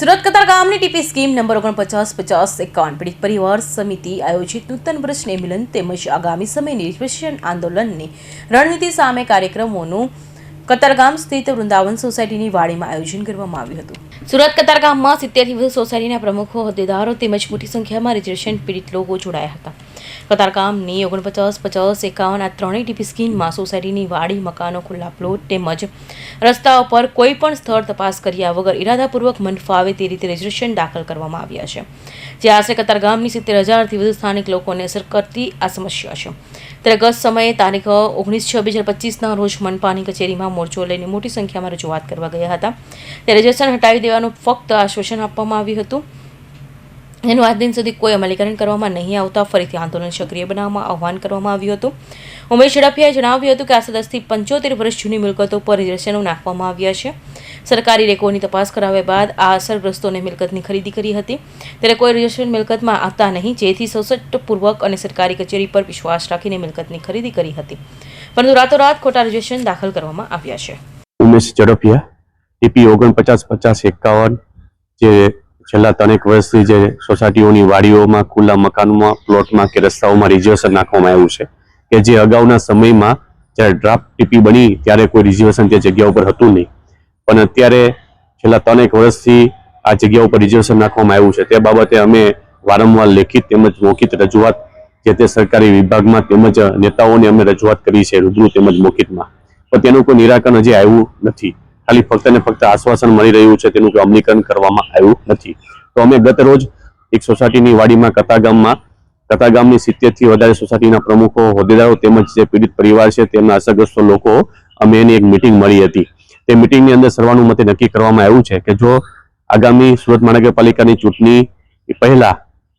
સુરત કતારગામની TP scheme number ઓગણપચાસ પચાસ એકાવન પીડિત પરિવાર સમિતિ આયોજિત નૂતન વર્ષને મિલન તેમજ આગામી સમયની રિઝર્વેશન આંદોલનની રણનીતિ સામે કાર્યક્રમોનું કતારગામ સ્થિત વૃંદાવન સોસાયટીની વાડીમાં આયોજન કરવામાં આવ્યું હતું. સુરત કતારગામમાં સિત્તેરથી વધુ સોસાયટીના પ્રમુખો, હોદ્દેદારો તેમજ મોટી સંખ્યામાં રિઝર્વેશન પીડિત લોકો જોડાયા હતા. કતારગામની ઓગણપચાસ, પચાસ, એકાવન આ ત્રણેય ટીપી સ્કીમમાં સોસાયટીની વાડી, મકાનો, ખુલ્લા પ્લોટ તેમજ રસ્તાઓ પર કોઈ પણ સ્થળ તપાસ કર્યા વગર ઇરાદાપૂર્વક મન ફાવે તે રીતે રજીસ્ટ્રેશન દાખલ કરવામાં આવ્યા છે. જે આશરે કતારગામની સિત્તેર હજારથી વધુ સ્થાનિક લોકોને અસર કરતી આ સમસ્યા છે. ત્યારે ગત સમયે તારીખ ઓગણીસ છ બે હજાર પચીસના રોજ મનપાની કચેરીમાં મોરચો લઈને મોટી સંખ્યામાં રજૂઆત કરવા ગયા હતા. ત્યારે રજીસ્ટ્રેશન હટાવી દેવાનું ફક્ત આશ્વાસન આપવામાં આવ્યું હતું. એનું આજ દિન સુધી કોઈ અમલીકરણ કરવામાં નહીં આવતા. ફરીથી આંદોલન સક્રિય બનાવવામાં આહવાન કરવામાં આવ્યું હતું. ઉમેશ ઝડફિયાએ જણાવ્યું હતું કે આશરે દસથી પંચોતેર વર્ષ જૂની મિલકતો પર રિઝર્વેશનો નાખવામાં આવ્યા છે. સરકારી રેકોર્ડની તપાસ કરાવ્યા બાદ આ અસરગ્રસ્તોને મિલકતની ખરીદી કરી હતી. ત્યારે કોઈ રિઝર્વેશન મિલકતમાં આવતા નહીં, જેથી સશક્તપૂર્વક અને સરકારી કચેરી પર વિશ્વાસ રાખીને મિલકતની ખરીદી કરી હતી. પરંતુ રાતોરાત ખોટા રિઝર્વેશન દાખલ કરવામાં આવ્યા છે. ઉમેશ ઝડફિયા એપી ઓગણપચાસ પચાસ એકાવન, જે છેલ્લા ત્રણેક વર્ષથી જે સોસાયટીઓની વાડીઓમાં, ખુલ્લા મકાનોમાં, પ્લોટમાં કે રસ્તાઓમાં રિઝર્વેશન નાખવામાં આવ્યું છે, કે જે અગાઉના સમયમાં જ્યારે ડ્રાફ્ટ ટીપી બની ત્યારે કોઈ રિઝર્વેશન તે જગ્યા ઉપર હતું નહીં. પણ અત્યારે છેલ્લા ત્રણેક વર્ષથી આ જગ્યા ઉપર રિઝર્વેશન નાખવામાં આવ્યું છે. તે બાબતે અમે વારંવાર લેખિત તેમજ મૌખિત રજૂઆત જે તે સરકારી વિભાગમાં તેમજ નેતાઓને અમે રજૂઆત કરી છે, રૂબરૂ તેમજ મૌખિતમાં પણ તેનું કોઈ નિરાકરણ હજી આવ્યું નથી. ખાલી ફક્ત ને ફક્ત આશ્વાસન મળી રહ્યું છે તેનું અમલીકરણ કરવામાં આવ્યું નથી. તો અમે ગત રોજ એક સોસાયટીની વાડીમાં કતાગામમાં કતાગામની સિત્તેરથી વધારે સોસાયટીના પ્રમુખો, હોદ્દેદારો તેમજ જે પીડિત પરિવાર છે તેમના અસરગ્રસ્તો લોકો, અમે એની એક મિટિંગ મળી હતી. તે મિટિંગની અંદર સર્વાનુમતે નક્કી કરવામાં આવ્યું છે કે જો આગામી સુરત મહાનગરપાલિકાની ચૂંટણી પહેલા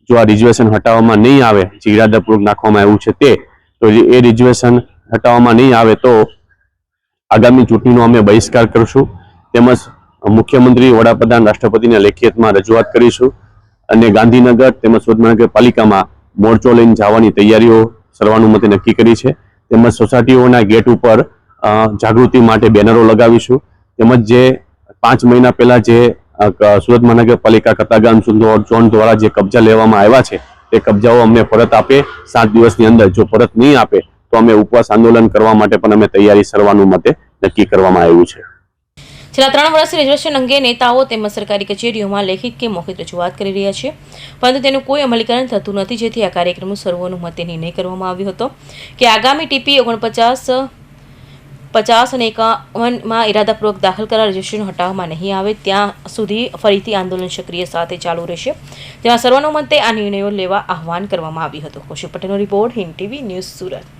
જો આ રિઝર્વેશન હટાવવામાં નહીં આવે, જે ઇરાદાપૂર્વક નાખવામાં આવ્યું છે તે, તો એ રિઝર્વેશન હટાવવામાં નહીં આવે તો આગામી ચૂંટણીનો અમે બહિષ્કાર કરશું. તેમજ મુખ્યમંત્રી, વડાપ્રધાન, રાષ્ટ્રપતિને લેખિતમાં રજૂઆત કરીશું. અને ગાંધીનગર તેમજ સુરત મહાનગરપાલિકામાં મોરચો લઈને જવાની તૈયારીઓ સર્વાનુમતે નક્કી કરી છે. તેમજ સોસાયટીઓના ગેટ ઉપર જાગૃતિ માટે બેનરો લગાવીશું. તેમજ જે પાંચ મહિના પહેલાં જે સુરત મહાનગરપાલિકા કતાગામ સુંદર ઝોન દ્વારા જે કબજા લેવામાં આવ્યા છે, તે કબજાઓ અમને પરત આપે. સાત દિવસની અંદર જો પરત નહીં આપે તો અમે ઉપવાસ આંદોલન કરવા માટે પણ અમે તૈયારી સર્વાનુમતે નક્કી કરવામાં આવ્યું છે. છેલ્લા ત્રણ વર્ષથી રિઝર્વેશન અંગે નેતાઓ તેમજ સરકારી કચેરીઓમાં લેખિત કે મૌખિક રજૂઆત કરી રહ્યા છે. પરંતુ તેનું કોઈ અમલીકરણ થતું નથી, જેથી આ કાર્યક્રમનું સર્વોનુમતે નિર્ણય કરવામાં આવ્યો હતો કે આગામી ટીપી ઓગણપચાસ, પચાસ અને એકાવનમાં ઇરાદાપૂર્વક દાખલ કરા રજિસ્ટ્રેશન હટાવવામાં નહીં આવે, ત્યાં સુધી ફરીથી આંદોલન સક્રિય સાથે ચાલુ રહેશે. જેમાં સર્વાનુમતે આ નિર્ણયો લેવા આહવાન કરવામાં આવ્યું હતું. કૌશિક પટેલનો report Hind TV news Surat.